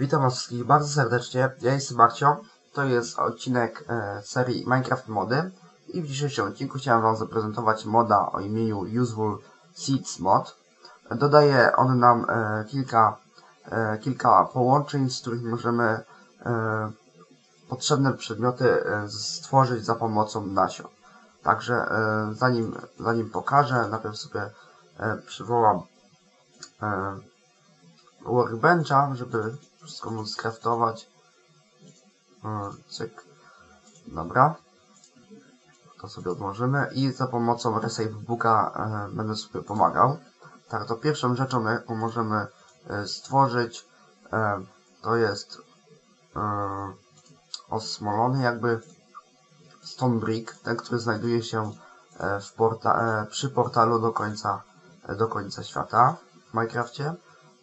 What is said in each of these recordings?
Witam was wszystkich bardzo serdecznie. Ja jestem Marcio. To jest odcinek e, serii Minecraft Mody. I w dzisiejszym odcinku chciałem wam zaprezentować moda o imieniu Useful Seeds Mod. Dodaje on nam e, kilka, e, kilka połączeń, z których możemy e, potrzebne przedmioty e, stworzyć za pomocą nasion. Także e, zanim, zanim pokażę, najpierw sobie e, przywołam e, workbencha, żeby wszystko móc skraftować. O, Cyk. Dobra. To sobie odłożymy i za pomocą Resave Booka e, będę sobie pomagał. Tak, to pierwszą rzeczą, jaką możemy e, stworzyć, e, to jest osmolony jakby stone brick, ten, który znajduje się e, porta przy portalu do końca, do końca świata w Minecrafcie.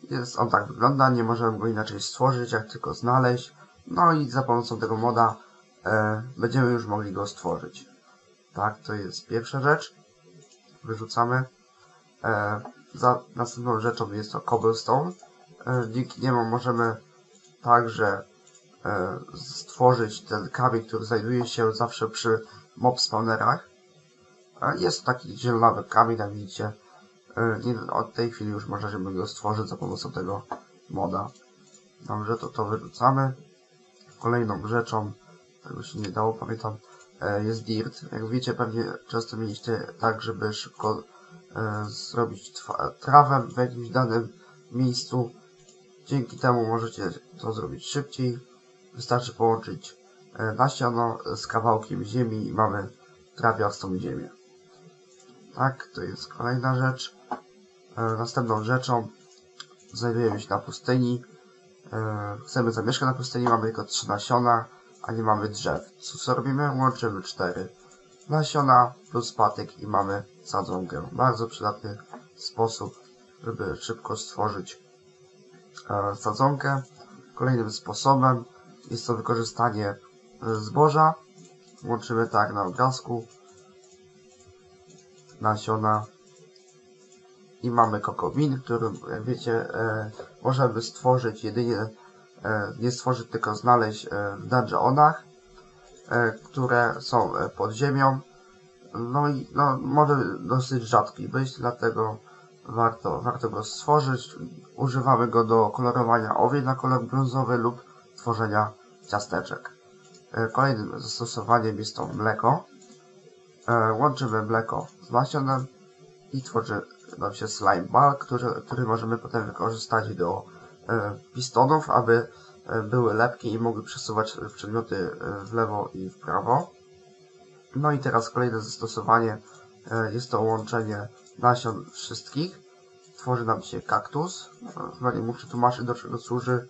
Jest on tak wygląda, nie możemy go inaczej stworzyć, jak tylko znaleźć. No i za pomocą tego moda e, będziemy już mogli go stworzyć. Tak, to jest pierwsza rzecz. Wyrzucamy. E, za następną rzeczą jest to cobblestone. E, dzięki niemu możemy także e, stworzyć ten kamień, który znajduje się zawsze przy mob spawnerach. E, jest to taki zielonawy kamień, jak widzicie. E, nie, od tej chwili już możemy go stworzyć za pomocą tego moda. Dobrze, to to wyrzucamy. Kolejną rzeczą, tego się nie dało, pamiętam, e, jest dirt. Jak wiecie, pewnie często mieliście tak, żeby szybko e, zrobić trawę w jakimś danym miejscu. Dzięki temu możecie to zrobić szybciej. Wystarczy połączyć nasiono z kawałkiem ziemi i mamy trawiastą ziemię. Tak, to jest kolejna rzecz. E, następną rzeczą znajdujemy się na pustyni. E, chcemy zamieszkać na pustyni, mamy tylko trzy nasiona, a nie mamy drzew. Co, co robimy? Łączymy cztery nasiona plus patyk i mamy sadzonkę. Bardzo przydatny sposób, żeby szybko stworzyć e, sadzonkę. Kolejnym sposobem jest to wykorzystanie zboża. Łączymy tak na obrazku nasiona. I mamy kokowin, który jak wiecie e, możemy stworzyć jedynie e, nie stworzyć tylko znaleźć e, w dungeonach e, które są e, pod ziemią. No i no, może dosyć rzadki być dlatego warto, warto go stworzyć. Używamy go do kolorowania owiec na kolor brązowy lub tworzenia ciasteczek. E, kolejnym zastosowaniem jest to mleko e, łączymy mleko z nasionem i tworzy nam się slime ball, który, który możemy potem wykorzystać do e, pistonów, aby e, były lepkie i mogły przesuwać przedmioty w lewo i w prawo. No i teraz kolejne zastosowanie jest to łączenie nasion wszystkich. Tworzy nam się kaktus. Chyba nie muszę tłumaczyć do czego służy.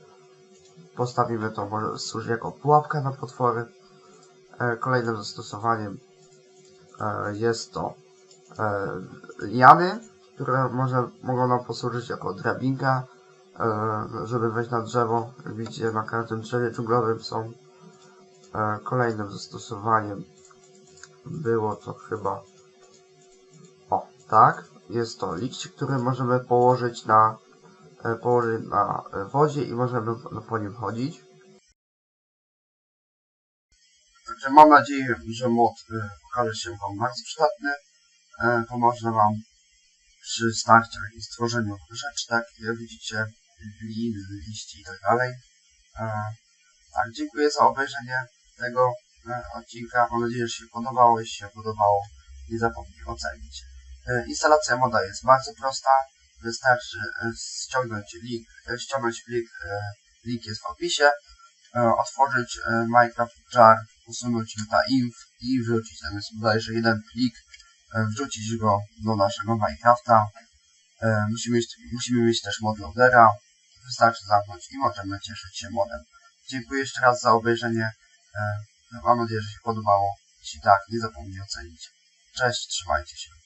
Postawimy to, może służy jako pułapka na potwory. Kolejnym zastosowaniem jest to e, liany, które może, mogą nam posłużyć jako drabinka, e, żeby wejść na drzewo. Jak widzicie, na każdym drzewie dżunglowym są. E, kolejnym zastosowaniem było to chyba o, tak, jest to liść, który możemy położyć na e, położyć na e, wodzie i możemy po nim chodzić. Także mam nadzieję, że mod e, okaże się Wam bardzo przydatny. E, pomoże Wam przy starciach i stworzeniu rzeczy, tak jak widzicie, glin, liści i tak dalej. E, tak, dziękuję za obejrzenie tego e, odcinka. Mam nadzieję, że się podobało. Jeśli się podobało, nie zapomnij ocenić. Instalacja moda jest bardzo prosta. Wystarczy ściągnąć link, ściągnąć plik, link jest w opisie, otworzyć Minecraft Jar, usunąć Inf i wrzucić tam jest bodajże jeden plik e, wrzucić go do naszego Minecrafta. E, musimy, mieć, musimy mieć też mod loadera. Wystarczy zamknąć i możemy cieszyć się modem. Dziękuję jeszcze raz za obejrzenie. E, mam nadzieję, że się podobało. Jeśli tak, nie zapomnij ocenić. Cześć, trzymajcie się.